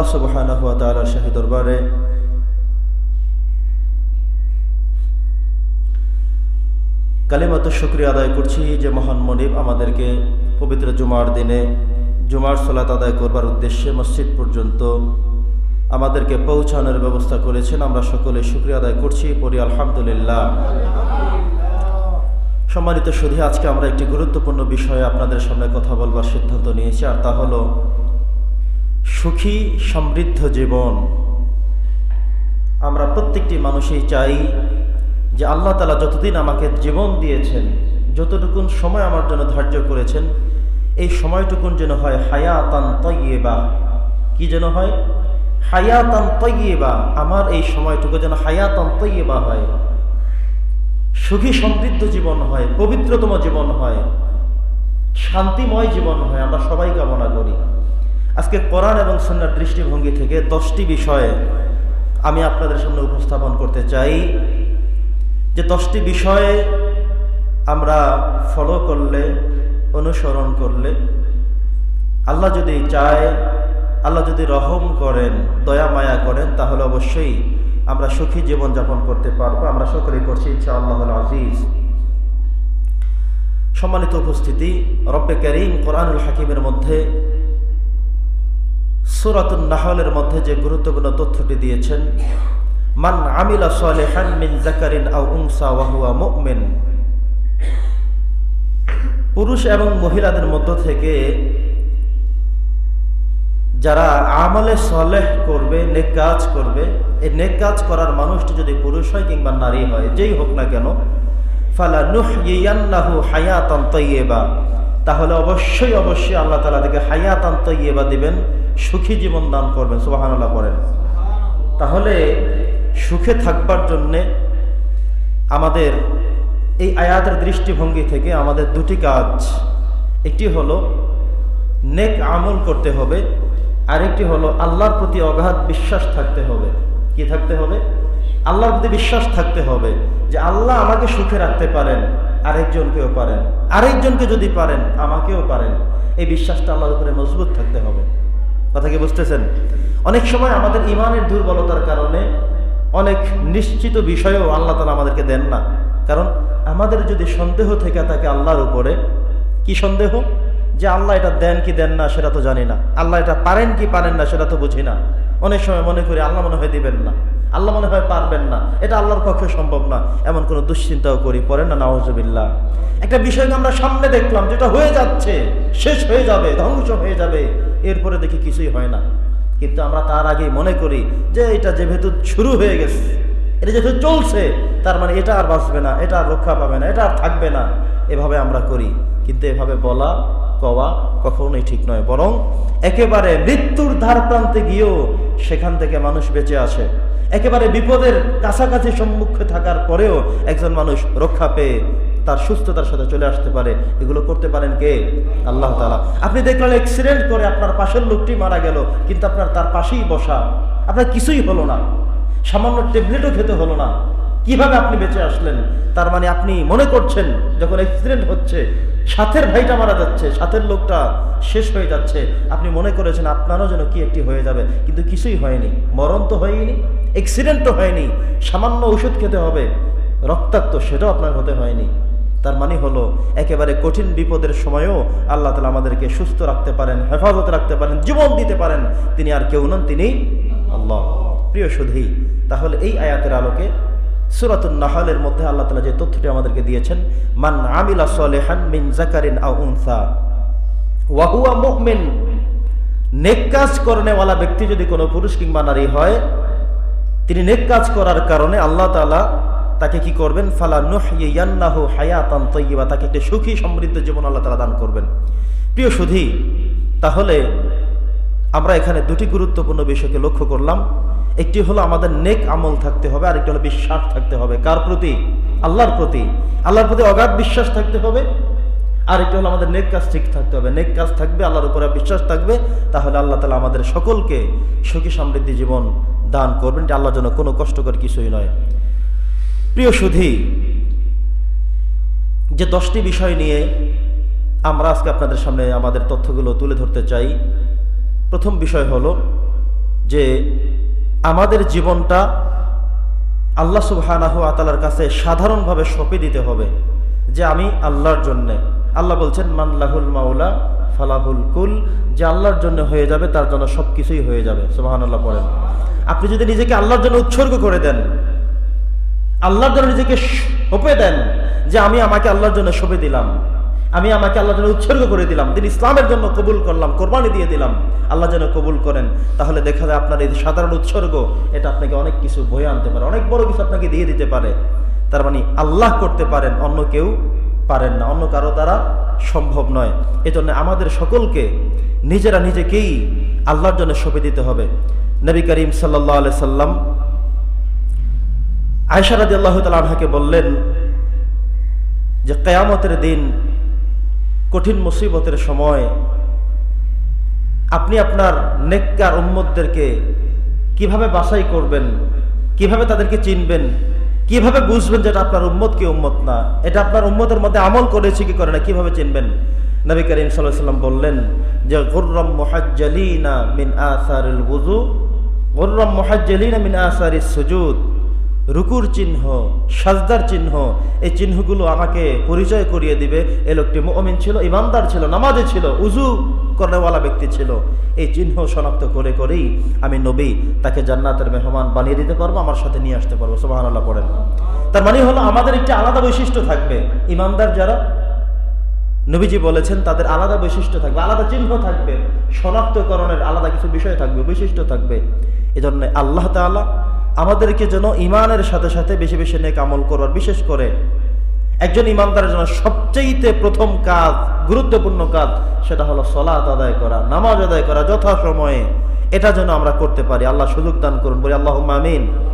আল্লাহ সুবহানাহু ওয়া তাআলার শাহী দরবারে। কালিমাত শুক্রিয়া আদায় করছি যে মহান মনিব আমাদেরকে পবিত্র জুমার দিনে জুমার সলাত আদায় করবার উদ্দেশ্যে মসজিদ পর্যন্ত আমাদেরকে পৌঁছানোর ব্যবস্থা করেছেন। আমরা সকলে শুক্রিয়া আদায় করছি, পড়ি আলহামদুলিল্লাহ। সম্মানিত শুধু আজকে আমরা একটি গুরুত্বপূর্ণ বিষয়ে আপনাদের সামনে কথা বলবার সিদ্ধান্ত নিয়েছি, আর তা হলো সুখী সমৃদ্ধ জীবন। আমরা প্রত্যেকটি মানুষই চাই যে আল্লাহ তালা যতদিন আমাকে জীবন দিয়েছেন, যতটুকুন সময় আমার জন্য ধার্য করেছেন, এই সময়টুকুন যেন হয় হায়াতান তৈবা কি যেন হয়? হায়াতান তৈবা আমার এই সময়টুকু যেন হায়াতান তৈবা হয়। সুখী সমৃদ্ধ জীবন হয়, পবিত্রতম জীবন হয়, শান্তিময় জীবন হয়, আমরা সবাই কামনা করি। আজকে কোরআন এবং সন্ন্যার দৃষ্টিভঙ্গি থেকে দশটি বিষয়ে আমি আপনাদের সামনে উপস্থাপন করতে চাই। যে দশটি বিষয়ে আমরা ফলো করলে, অনুসরণ করলে, আল্লাহ যদি চায়, আল্লাহ যদি রহম করেন, দয়া মায়া করেন, তাহলে অবশ্যই আমরা সুখী জীবন যাপন করতে পারব। আমরা সকলেই করছি ইচ্ছা আল্লাহ আজিজ। সম্মানিত উপস্থিতি, রব্বে করিম কোরআনুল হাকিমের মধ্যে সুরাতুল নাহলের মধ্যে যে গুরুত্বপূর্ণ তথ্যটি দিয়েছেন, মান আমিলা সালেহান মিন জাকারিন আও উংসা ওয়াহুয়া মুমিন। পুরুষ এবং মহিলাদের মধ্য থেকে যারা আমলে সলেহ করবে, নেক কাজ করবে, এই নেক কাজ করার মানুষটি যদি পুরুষ হয় কিংবা নারী হয়, যেই হোক না কেন, ফালা নুহ ইয়ান্নাহু হায়াতান তৈয়বা। তাহলে অবশ্যই অবশ্যই আল্লাহ তালা তাকে হায়াতান তৈয়বা দিবেন। সুখী জীবন দান করবেন, সুবাহানুল্লাহ করেন তাহলে সুখে থাকবার জন্যে আমাদের এই আয়াতের দৃষ্টিভঙ্গি থেকে আমাদের দুটি কাজ। একটি হলো, নেক আমল করতে হবে, আরেকটি হলো আল্লাহর প্রতি অগাধ বিশ্বাস থাকতে হবে। কি থাকতে হবে? আল্লাহর প্রতি বিশ্বাস থাকতে হবে যে আল্লাহ আমাকে সুখে রাখতে পারেন, আরেকজনকেও পারেন। আরেকজনকে যদি পারেন, আমাকেও পারেন। এই বিশ্বাসটা আল্লাহর উপরে মজবুত থাকতে হবে। কথা কি বুঝতেছেন? অনেক সময় আমাদের ইমানের দুর্বলতার কারণে অনেক নিশ্চিত বিষয়েও আল্লাহ তালা আমাদেরকে দেন না। কারণ আমাদের যদি সন্দেহ থেকে থাকে আল্লাহর উপরে, কি সন্দেহ? যে আল্লাহ এটা দেন কি দেন না সেটা তো জানি না। আল্লাহ এটা পারেন কি পারেন না সেটা তো বুঝি না। অনেক সময় মনে করি আল্লাহ মনে হয় দিবেন না। আল্লাহ মনে হয় পারবেন না। এটা আল্লাহর পক্ষে সম্ভব না। এমন কোনো দুশ্চিন্তাও করি, পড়েন না নওয়াজবিল্লা একটা বিষয়কে আমরা সামনে দেখলাম, যেটা হয়ে যাচ্ছে, শেষ হয়ে যাবে, ধ্বংস হয়ে যাবে। এরপরে দেখি কিছুই হয় না। কিন্তু আমরা তার আগে মনে করি যে এটা যেহেতু শুরু হয়ে গেছে, এটা যেহেতু চলছে, তার মানে এটা আর বাঁচবে না, এটা আর রক্ষা পাবে না, এটা আর থাকবে না। এভাবে আমরা করি। কিন্তু এভাবে বলা, কওয়া কখনোই ঠিক নয়। বরং একেবারে মৃত্যুর ধার প্রান্তে গিয়েও সেখান থেকে মানুষ বেঁচে আসে। একেবারে বিপদের কাছাকাছি সম্মুখে থাকার পরেও একজন মানুষ রক্ষা পেয়ে তার সুস্থতার সাথে চলে আসতে পারে। এগুলো করতে পারেন কে? আল্লাহ তালা আপনি দেখলেন অ্যাক্সিডেন্ট করে আপনার পাশের লোকটি মারা গেল, কিন্তু আপনার তার পাশেই বসা। আপনার কিছুই হলো না। সামান্য টেবলেটও খেতে হলো না। কীভাবে আপনি বেঁচে আসলেন? তার মানে আপনি মনে করছেন যখন অ্যাক্সিডেন্ট হচ্ছে, সাথের ভাইটা মারা যাচ্ছে, সাথের লোকটা শেষ হয়ে যাচ্ছে, আপনি মনে করেছেন আপনারও যেন কি একটি হয়ে যাবে, কিন্তু কিছুই হয়নি। মরণ তো হয়নি অ্যাক্সিডেন্ট তো হয়নি, সামান্য ওষুধ খেতে হবে, রক্তাক্ত সেটাও আপনার হতে হয়নি। তার মানে হলো, একেবারে কঠিন বিপদের সময়ও আল্লাহ তালা আমাদেরকে সুস্থ রাখতে পারেন, হেফাজত রাখতে পারেন, জীবন দিতে পারেন। তিনি আর কেউ নন, তিনি আল্লাহ। প্রিয় সুধী, তাহলে এই আয়াতের আলোকে সুরাতুল নাহালের মধ্যে আল্লাহ তালা যে তথ্যটি আমাদেরকে দিয়েছেন, মান আমিলা সলেহান মিন জাকারিন আউ উনসা ওয়াহুয়া মুমিন। নেক কাজ করনেওয়ালা ব্যক্তি যদি কোনো পুরুষ কিংবা নারী হয়, তিনি নেক কাজ করার কারণে আল্লাহ তালা তাকে কি করবেন? ফালা নুহিয়ান্নাহু হায়াতান তৈবা তাকে একটি সুখী সমৃদ্ধ জীবন আল্লাহ তালা দান করবেন। প্রিয় সুধী, তাহলে আমরা এখানে দুটি গুরুত্বপূর্ণ বিষয়কে লক্ষ্য করলাম। একটি হলো আমাদের নেক আমল থাকতে হবে আর একটি হলো বিশ্বাস থাকতে হবে। কার প্রতি? আল্লাহর প্রতি। আল্লাহর প্রতি অগাধ বিশ্বাস থাকতে হবে আর একটি হলো আমাদের নেক কাজ ঠিক থাকতে হবে। নেক কাজ থাকবে, আল্লাহর উপরে বিশ্বাস থাকবে, তাহলে আল্লাহ তালা আমাদের সকলকে সুখী সমৃদ্ধি জীবন দান করবেন। এটা আল্লাহর জন্য কোনো কষ্টকর কিছুই নয়। প্রিয় সুধী, যে দশটি বিষয় নিয়ে আমরা আজকে আপনাদের সামনে আমাদের তথ্যগুলো তুলে ধরতে চাই, প্রথম বিষয় হলো যে আমাদের জীবনটা আল্লাহ সুবহানাহু আতালার কাছে সাধারণভাবে সঁপে দিতে হবে যে আমি আল্লাহর জন্যে। আল্লাহ বলছেন মানলাহুল মাওলা ফালাহুল কুল। যে আল্লাহর জন্য হয়ে যাবে, তার জন্য সব কিছুই হয়ে যাবে। সুবাহান আল্লাহ আপনি যদি নিজেকে আল্লাহর জন্য উৎসর্গ করে দেন, আল্লাহর জন্য নিজেকে সঁপে দেন যে আমি আমাকে আল্লাহর জন্য সঁপে দিলাম আমি আমাকে আল্লাহর জন্য উৎসর্গ করে দিলাম তিনি ইসলামের জন্য কবুল করলাম, কোরবানি দিয়ে দিলাম, আল্লাহ যেন কবুল করেন। তাহলে দেখা যায় আপনার এই সাধারণ উৎসর্গ, এটা আপনাকে অনেক কিছু বয়ে আনতে পারে, অনেক বড় কিছু আপনাকে দিয়ে দিতে পারে। তার মানে আল্লাহ করতে পারেন, অন্য কেউ পারেন না, অন্য কারও দ্বারা সম্ভব নয়। এজন্য আমাদের সকলকে, নিজেরা নিজেকেই আল্লাহর জন্য সঁপে দিতে হবে। নবী করিম সাল্লাহ আলাই সাল্লাম আয়সারাদি আল্লাহ তালাহাকে বললেন যে, কেয়ামতের দিন কঠিন মুসিবতের সময় আপনি আপনার নেককার উম্মতদেরকে কীভাবে বাছাই করবেন, কীভাবে তাদেরকে চিনবেন, কীভাবে বুঝবেন যেটা আপনার উম্মত কি উম্মত না? এটা আপনার উম্মতের মধ্যে আমল করেছে কি করে না, কীভাবে চিনবেন? নবী করিম সাল্লাম বললেন যে, গুর্রম মোহাজ্জালিনা মিন আসারুল বুজু গুর্রম মোহাজ্জালিনা মিন আসারিস সুজুদ। রুকুর চিহ্ন, সাজদার চিহ্ন, এই চিহ্নগুলো আমাকে পরিচয় করিয়ে দিবে। এ লোকটি মুমিন ছিল, ইমানদার ছিল, নামাজে ছিল উজু করেওয়ালা ব্যক্তি ছিল। এই চিহ্ন শনাক্ত করে করেই আমি নবী, তাকে জান্নাতের মেহমান বানিয়ে দিতে পারব, আমার সাথে নিয়ে আসতে পারব। সোহান পড়েন। তার মানে হলো, আমাদের একটি আলাদা বৈশিষ্ট্য থাকবে। ইমানদার যারা, নবীজি বলেছেন, তাদের আলাদা বৈশিষ্ট্য থাকবে, আলাদা চিহ্ন থাকবে। শনাক্তকরণের আলাদা কিছু বিষয় থাকবে, বৈশিষ্ট্য থাকবে। এই জন্য আল্লাহ তাআলা আমাদেরকে যেন ইমানের সাথে সাথে বেশি বেশি নেক আমল করবার বিশেষ করে একজন ইমানদারের জন্য সবচেয়েতে প্রথম কাজ, গুরুত্বপূর্ণ কাজ সেটা হলো সলাত আদায় করা, নামাজ আদায় করা যথাসময়ে। এটা যেন আমরা করতে পারি। আল্লাহ সুযোগ দান করুন। বলি আল্লাহ আমিন।